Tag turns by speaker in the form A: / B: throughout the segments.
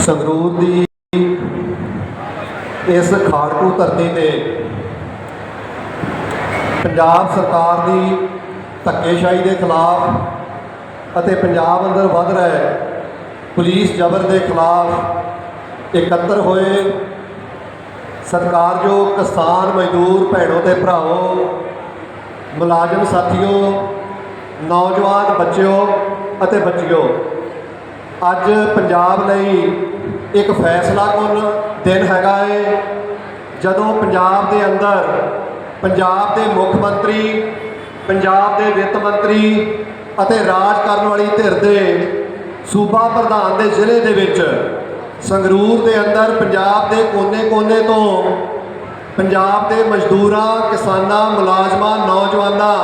A: ਸੰਗਰੂਰ ਦੀ ਇਸ ਖਾੜਕੂ ਧਰਤੀ ਤੇ ਪੰਜਾਬ ਸਰਕਾਰ ਦੀ ਧੱਕੇਸ਼ਾਹੀ ਦੇ ਖਿਲਾਫ ਅਤੇ ਪੰਜਾਬ ਅੰਦਰ ਵੱਧ ਰਹੇ ਪੁਲਿਸ ਜ਼ਬਰ ਦੇ ਖਿਲਾਫ ਇਕੱਤਰ ਹੋਏ ਸਤਿਕਾਰਯੋਗ ਕਿਸਾਨ ਮਜ਼ਦੂਰ ਭੈਣੋ ਤੇ ਭਰਾਵੋ, ਮੁਲਾਜ਼ਮ ਸਾਥੀਓ, ਨੌਜਵਾਨ ਬੱਚਿਓ ਅਤੇ ਬੱਚਿਓ ਅੱਜ ਪੰਜਾਬ ਲਈ ਇੱਕ ਫੈਸਲਾਕੁਨ ਦਿਨ ਹੈਗਾ ਏ, ਜਦੋਂ ਪੰਜਾਬ ਦੇ ਅੰਦਰ ਪੰਜਾਬ ਦੇ ਮੁੱਖ ਮੰਤਰੀ, ਪੰਜਾਬ ਦੇ ਵਿੱਤ ਮੰਤਰੀ ਅਤੇ ਰਾਜ ਕਰਨ ਵਾਲੀ ਧਿਰ ਦੇ ਸੂਬਾ ਪ੍ਰਧਾਨ ਦੇ ਜ਼ਿਲ੍ਹੇ ਦੇ ਵਿੱਚ ਸੰਗਰੂਰ ਦੇ ਅੰਦਰ ਪੰਜਾਬ ਦੇ ਕੋਨੇ-ਕੋਨੇ ਤੋਂ ਪੰਜਾਬ ਦੇ ਮਜ਼ਦੂਰਾਂ, ਕਿਸਾਨਾਂ, ਮੁਲਾਜ਼ਮਾਂ, ਨੌਜਵਾਨਾਂ,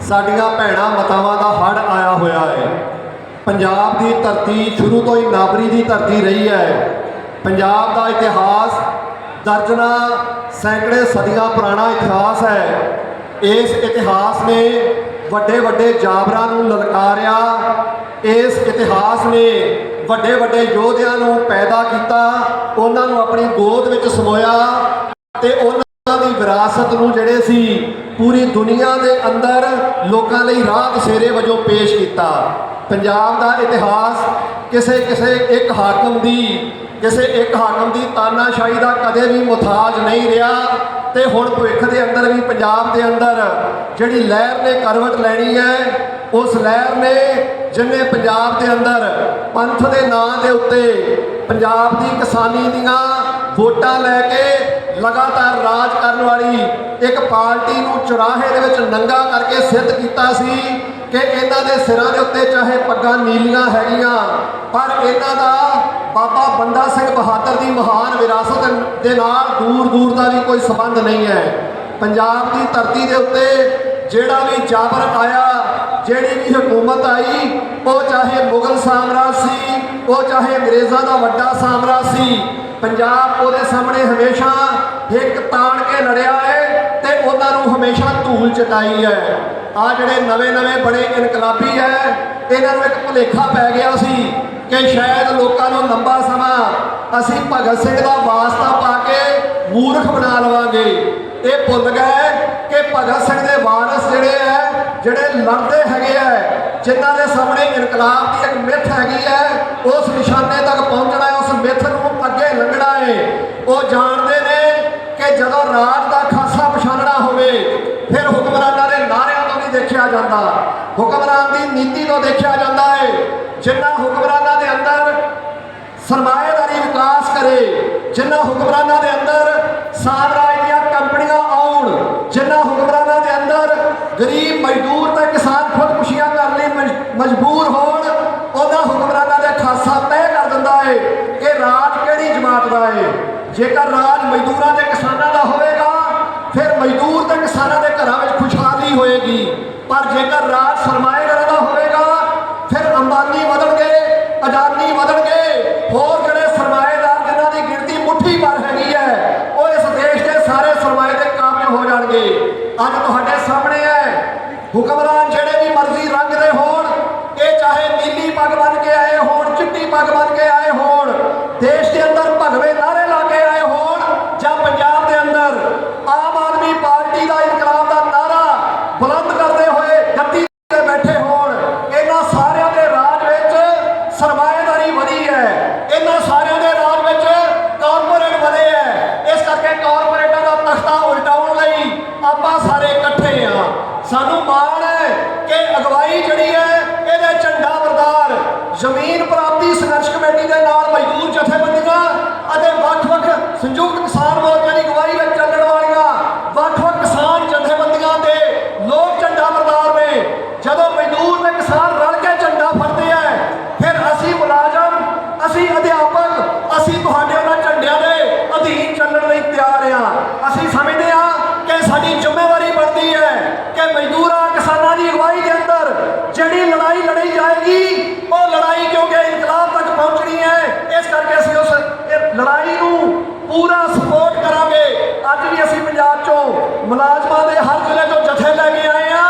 A: ਸਾਡੀਆਂ ਭੈਣਾਂ, ਮਾਤਾਵਾਂ ਦਾ ਹੜ ਆਇਆ ਹੋਇਆ ਹੈ ਪੰਜਾਬ ਦੀ ਧਰਤੀ ਸ਼ੁਰੂ ਤੋਂ ਹੀ ਨਾਬਰੀ ਦੀ ਧਰਤੀ ਰਹੀ ਹੈ। ਪੰਜਾਬ ਦਾ ਇਤਿਹਾਸ ਦਰਜਨਾ ਸੈਂਕੜੇ ਸਦੀਆਂ ਪੁਰਾਣਾ ਇਤਿਹਾਸ ਹੈ। ਇਸ ਇਤਿਹਾਸ ਨੇ ਵੱਡੇ ਵੱਡੇ ਜਾਬਰਾਂ ਨੂੰ ਲਲਕਾਰਿਆ। ਇਸ ਇਤਿਹਾਸ ਨੇ ਵੱਡੇ ਵੱਡੇ ਯੋਧਿਆਂ ਨੂੰ ਪੈਦਾ ਕੀਤਾ। ਉਹਨਾਂ ਨੂੰ ਆਪਣੀ ਗੋਦ ਵਿੱਚ ਸਮੋਇਆ ਤੇ ਉਹਨਾਂ ਦੀ ਵਿਰਾਸਤ ਨੂੰ ਜਿਹੜੇ ਸੀ ਪੂਰੀ ਦੁਨੀਆ ਦੇ ਅੰਦਰ ਲੋਕਾਂ ਲਈ ਰਾਹ ਦਸੇਰੇ ਵਜੋਂ ਪੇਸ਼ ਕੀਤਾ। ਪੰਜਾਬ ਦਾ ਇਤਿਹਾਸ ਕਿਸੇ ਕਿਸੇ ਇੱਕ ਹਾਕਮ ਦੀ, ਕਿਸੇ ਇੱਕ ਹਾਕਮ ਦੀ ਤਾਨਾਸ਼ਾਹੀ ਦਾ ਕਦੇ ਵੀ ਮੁਤਾਜ ਨਹੀਂ ਰਿਹਾ। ਤੇ ਹੁਣ ਭਵਿੱਖ ਦੇ ਅੰਦਰ ਵੀ, ਪੰਜਾਬ ਦੇ ਅੰਦਰ ਜਿਹੜੀ ਲਹਿਰ ਨੇ ਕਰਵਟ ਲੈਣੀ ਹੈ, ਉਸ ਲਹਿਰ ਨੇ ਜਿਨੇ ਪੰਜਾਬ ਦੇ ਅੰਦਰ ਪੰਥ ਦੇ ਨਾਂ ਦੇ ਉੱਤੇ ਪੰਜਾਬ ਦੀ ਕਿਸਾਨੀ ਦੀਆਂ ਵੋਟਾਂ ਲੈ ਕੇ ਲਗਾਤਾਰ ਰਾਜ ਕਰਨ ਵਾਲੀ ਇੱਕ ਪਾਰਟੀ ਨੂੰ ਚੁਰਾਹੇ ਦੇ ਵਿੱਚ ਨੰਗਾ ਕਰਕੇ ਸਿੱਧ ਕੀਤਾ ਸੀ ਕਿ ਇਹਨਾਂ ਦੇ ਸਿਰਾਂ ਦੇ ਉੱਤੇ ਚਾਹੇ ਪੱਗਾਂ ਨੀਲੀਆਂ ਹੈਗੀਆਂ, ਪਰ ਇਹਨਾਂ ਦਾ ਬਾਬਾ ਬੰਦਾ ਸਿੰਘ ਬਹਾਦਰ ਦੀ ਮਹਾਨ ਵਿਰਾਸਤ ਦੇ ਨਾਲ ਦੂਰ ਦੂਰ ਦਾ ਵੀ ਕੋਈ ਸੰਬੰਧ ਨਹੀਂ ਹੈ। ਪੰਜਾਬ ਦੀ ਧਰਤੀ ਦੇ ਉੱਤੇ ਜਿਹੜਾ ਵੀ ਜਾਬਰ ਆਇਆ, ਜਿਹੜੀ ਵੀ ਹਕੂਮਤ ਆਈ, ਉਹ ਚਾਹੇ ਮੁਗਲ ਸਾਮਰਾਜ ਸੀ, ਉਹ ਚਾਹੇ ਅੰਗਰੇਜ਼ਾਂ ਦਾ ਵੱਡਾ ਸਾਮਰਾਜ ਸੀ ਪੰਜਾਬ ਉਹਦੇ ਸਾਹਮਣੇ ਹਮੇਸ਼ਾ ਇੱਕ ਤਾਣ ਕੇ ਲੜਿਆ ਹੈ ਤੇ ਉਹਨਾਂ ਨੂੰ ਹਮੇਸ਼ਾ ਧੂਲ ਚਟਾਈ ਹੈ। ਆ ਜਿਹੜੇ ਨਵੇਂ ਨਵੇਂ ਬੜੇ ਇਨਕਲਾਬੀ ਹੈ, ਇਹਨਾਂ ਨੂੰ ਇੱਕ ਭੁਲੇਖਾ ਪੈ ਗਿਆ ਸੀ ਕਿ ਸ਼ਾਇਦ ਲੋਕਾਂ ਨੂੰ ਲੰਬਾ ਸਮਾਂ ਅਸੀਂ ਭਗਤ ਸਿੰਘ ਦਾ ਵਾਸਤਾ ਪਾ ਕੇ ਮੂਰਖ ਬਣਾ ਲਵਾਂਗੇ। ਇਹ ਭੁੱਲ ਗਏ ਕਿ ਭਗਤ ਸਿੰਘ ਦੇ ਵਾਰਸ ਜਿਹੜੇ ਹੈ, ਜਿਹੜੇ ਲੜਦੇ ਹੈਗੇ ਹੈ, ਜਿਨ੍ਹਾਂ ਦੇ ਸਾਹਮਣੇ ਇਨਕਲਾਬ ਦੀ ਇੱਕ ਮਿੱਥ ਹੈਗੀ ਹੈ, ਉਸ ਨਿਸ਼ਾਨੇ ਤੱਕ ਪਹੁੰਚਣਾ ਹੈ ਉਸ ਮਿੱਥ ਨੂੰ ਅੱਗੇ ਲੰਘਣਾ ਹੈ ਉਹ ਜਾਣਦੇ ਨੇ ਕਿ ਜਦੋਂ ਰਾਜ ਦਾ ਖਾਸਾ ਪਛਾਣਨਾ ਹੋਵੇ, ਫਿਰ ਹੁਕਮਰਾਨਾਂ ਦੇ ਨਾਰਿਆਂ ਤੋਂ ਨਹੀਂ ਦੇਖਿਆ ਜਾਂਦਾ। ਹੁਕਮਰਾਨ ਦੀ ਨੀਤੀ ਤੋਂ ਦੇਖਿਆ ਜਾਂਦਾ ਹੈ, ਜਿੰਨਾ ਹੁਕਮਰਾਨਾਂ ਦੇ ਅੰਦਰ ਸਰਮਾਏਦਾਰੀ ਵਿਕਾਸ ਕਰੇ ਜਿੰਨਾ ਹੁਕਮਰਾਨਾਂ ਦੇ ਅੰਦਰ ਸਾਮਰਾਜ ਦੀਆਂ ਕੰਪਨੀਆਂ ਆਉਣ ਜਿੰਨਾ ਹੁਕਮਰਾਨਾਂ ਦੇ ਅੰਦਰ ਗਰੀਬ ਮਜ਼ਦੂਰ ਤੇ ਕਿਸਾਨ ਖੁਦਕੁਸ਼ੀਆਂ ਕਰਨ ਲਈ ਮਜ- ਮਜਬੂਰ ਹੋਣ ਉਹਦਾ ਹੁਕਮਰਾਨਾਂ ਦੇ ਖਾਸਾ ਤੈਅ ਕਰ ਦਿੰਦਾ ਹੈ ਕਿ ਰਾਜ ਕਿਹੜੀ ਜਮਾਤ ਦਾ ਹੈ ਜੇਕਰ ਰਾਜ ਮਜ਼ਦੂਰਾਂ ਤੇ ਕਿਸਾਨਾਂ ਦਾ ਹੋਵੇਗਾ, ਫਿਰ ਮਜ਼ਦੂਰ ਤੇ ਕਿਸਾਨਾਂ ਦੇ ਘਰਾਂ ਵਿੱਚ ਖੁਸ਼ਹਾਲੀ ਹੋਏਗੀ। ਪਰ ਜੇਕਰ ਰਾਜ ਸਰਮਾਏਦਾਰਾਂ ਦਾ ਹੋਵੇਗਾ, ਫਿਰ ਅੰਬਾਨੀ ਵਧਣਗੇ, ਅਡਾਨੀ ਵਧਣਗੇ। ਹੋਰ ਜਿਹੜੇ ਸਰਮਾਏਦਾਰ ਜਿਨ੍ਹਾਂ ਦੀ ਗਿਣਤੀ ਮੁੱਠੀ ਭਰ ਹੈਗੀ ਹੈ, ਉਹ ਇਸ ਦੇਸ਼ ਦੇ ਸਾਰੇ ਸਰਮਾਏ ਦੇ ਕਾਬਜ ਹੋ ਜਾਣਗੇ। ਅੱਜ ਤੁਹਾਡੇ ਸਾਹਮਣੇ ਹੈ, ਹੁਕਮਰਾਨ ਜਿਹੜੇ ਵੀ ਮਰਜ਼ੀ ਰੰਗ ਦੇ ਹੋਣ, ਇਹ ਚਾਹੇ ਨੀਲੀ ਪੱਗ ਬੰਨ ਕੇ ਆਏ ਹੋਣ, ਚਿੱਟੀ ਪੱਗ ਬੰਨ ਕੇ ਆਏ ਹੋਣ, ਦੇਸ਼ ਦੇ ਅੰਦਰ ਭਗਵੇਂ ਨਾਰੇ ਲਾ ਕੇ ਆਏ ਹੋਣ ਜਾਂ ਪੰਜਾਬ ਦੇ ਅੰਦਰ ਆਮ ਆਦਮੀ ਪਾਰਟੀ ਦਾ ਇਨਕਲਾਬ ਦਾ ਨਾਰਾ ਬੁਲੰਦ ਕਰਦੇ ਹੋਏ ਗੱਦੀ ਤੇ ਬੈਠੇ ਹੋਣ ਇਹਨਾਂ ਸਾਰਿਆਂ ਦੇ ਰਾਜ ਵਿੱਚ ਸਰਮਾਏਦਾਰੀ ਵਧੀ ਹੈ ਇਹਨਾਂ ਸਾਰਿਆਂ ਦੇ ਰਾਜ ਵਿੱਚ ਕਾਰਪੋਰੇਟ ਵਧੇ ਹੈ ਇਸ ਕਰਕੇ ਕਾਰਪੋਰੇਟਾਂ ਦਾ ਤਖਤਾ ਉਲਟਾਉਣ ਲਈ ਆਪਾਂ ਸਾਰੇ ਇਕੱਠੇ ਆ ਸਾਨੂੰ ਮਾਣ ਹੈ ਕਿ ਅਗਵਾਈ ਜਿਹੜੀ ਹੈ, ਇਹਦੇ ਝੰਡਾ ਵਰਦਾਰ, ਜ਼ਮੀਨ ਪ੍ਰਾਪਤੀ ਸੰਘਰਸ਼ ਕਮੇਟੀ ਦੇ ਨਾਲ ਮਜ਼ਦੂਰ ਜਥੇਬੰਦੀਆਂ ਅਤੇ ਵੱਖ-ਵੱਖ ਸੰਯੁਕਤ ਕਿਸਾਨ ਮੋਰਚਾ ਦੀ ਅਗਵਾਈ ਵਿੱਚ ਚੱਲਣ ਵਾਲੀ ਵੱਖ-ਵੱਖ ਕਿਸਾਨ ਜਥੇਬੰਦੀਆਂ ਦੇ ਲੋਕ ਝੰਡਾ ਬਰਦਾਰ ਨੇ ਜਦੋਂ ਮਜ਼ਦੂਰ ਤੇ ਕਿਸਾਨ ਰਲ ਕੇ ਝੰਡਾ ਫੜਦੇ ਆ ਫਿਰ ਅਸੀਂ ਮੁਲਾਜ਼ਮ ਅਸੀਂ ਅਧਿਆਪਕ ਅਸੀਂ ਤੁਹਾਡੇ ਉਹਨਾਂ ਝੰਡਿਆਂ ਦੇ ਅਧੀਨ ਚੱਲਣ ਲਈ ਤਿਆਰ ਆ ਅਸੀਂ ਸਮਝਦੇ ਆ ਕਿ ਸਾਡੀ ਜ਼ਿੰਮੇਵਾਰੀ ਬਣਦੀ ਹੈ ਕਿ ਮਜ਼ਦੂਰਾਂ ਕਿਸਾਨਾਂ ਦੀ ਅਗਵਾਈ ਦੇ ਅੰਦਰ ਜਿਹੜੀ ਲੜਾਈ ਲੜੀ ਜਾਏਗੀ ਉਹ ਲੜਾਈ ਕਿਉਂਕਿ ਇਨਕਲਾਬ ਤੱਕ ਪਹੁੰਚਣੀ ਹੈ ਇਸ ਕਰਕੇ ਅਸੀਂ ਉਸ ਇਹ ਲੜਾਈ ਨੂੰ ਪੂਰਾ ਸਪੋਰਟ ਕਰਾਂਗੇ। ਅੱਜ ਵੀ ਅਸੀਂ ਪੰਜਾਬ ਚੋਂ ਮੁਲਾਜ਼ਮਾਂ ਦੇ ਹਰ ਜ਼ਿਲ੍ਹੇ ਤੋਂ ਜਥੇ ਲੈ ਕੇ ਆਏ ਆ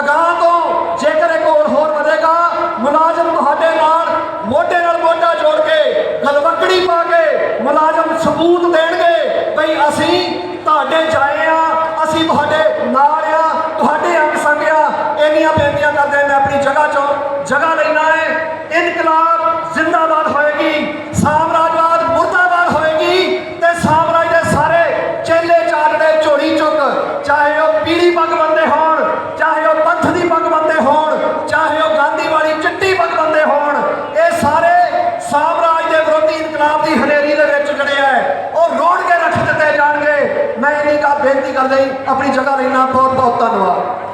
A: ਅਗਾਹ ਤੋਂ ਜੇਕਰ ਇੱਕ ਹੋਰ ਹੋਰ ਵਧੇਗਾ, ਮੁਲਾਜ਼ਮ ਤੁਹਾਡੇ ਨਾਲ ਮੋਢੇ ਨਾਲ ਮੋਢਾ ਜੋੜ ਕੇ ਗਲਵਕੜੀ ਪਾ ਕੇ ਮੁਲਾਜ਼ਮ ਸਬੂਤ ਦੇਣਗੇ ਬਈ ਅਸੀਂ ਤੁਹਾਡੇ ਜਾਏ ਆ ਅਸੀਂ ਤੁਹਾਡੇ ਨਾਲ ਆ ਤੁਹਾਡੇ ਅੰਗ ਸੰਗ ਆ ਇੰਨੀਆਂ ਬੇਨਤੀਆਂ ਕਰਦੇ ਮੈਂ ਆਪਣੀ ਜਗ੍ਹਾ ਚੋਂ ਜਗ੍ਹਾ ਲੈਣਾ ਹੈ ਇਨਕਲਾਬ ਜ਼ਿੰਦਾਬਾਦ ਹੋਏਗੀ ਸਾਮਰਾਜਵਾਦ ਮੁਰਦਾਬਾਦ ਹੋਏਗੀ ਤੇ ਸਾਮਰਾਜ ਦੇ ਸਾਰੇ ਚੇਲੇ ਚਾਲੜੇ ਝੋਲੀ ਚੁੱਕ ਚਾਹੇ ਉਹ ਪੀਲੀ ਪੱਗ ਬੰਦੇ ਹੋਣ ਚਾਹੇ ਉਹ ਪੰਥ ਦੀ ਪੱਗ ਬੰਦੇ ਹੋਣ ਚਾਹੇ ਉਹ ਗਾਂਧੀ ਵਾਲੀ ਚਿੱਟੀ ਪੱਗ ਬੰਦੇ ਹੋਣ ਇਹ ਸਾਰੇ ਸਾਮਰਾਜ ਦੇ ਵਿਰੋਧੀ ਇਨਕਲਾਬ ਦੀ ਹਨੇਰੀ ਦੇ ਵਿੱਚ ਜਿਹੜੇ ਹੈ ਉਹ ਰੋੜ ਕੇ ਰੱਖ ਦਿੱਤੇ ਜਾਣਗੇ ਮੈਂ ਇੰਨੀ ਗੱਲ ਬੇਨਤੀ ਕਰਦੇ ਲਈ ਆਪਣੀ ਜਗ੍ਹਾ ਲੈਣਾ ਬਹੁਤ ਬਹੁਤ ਧੰਨਵਾਦ।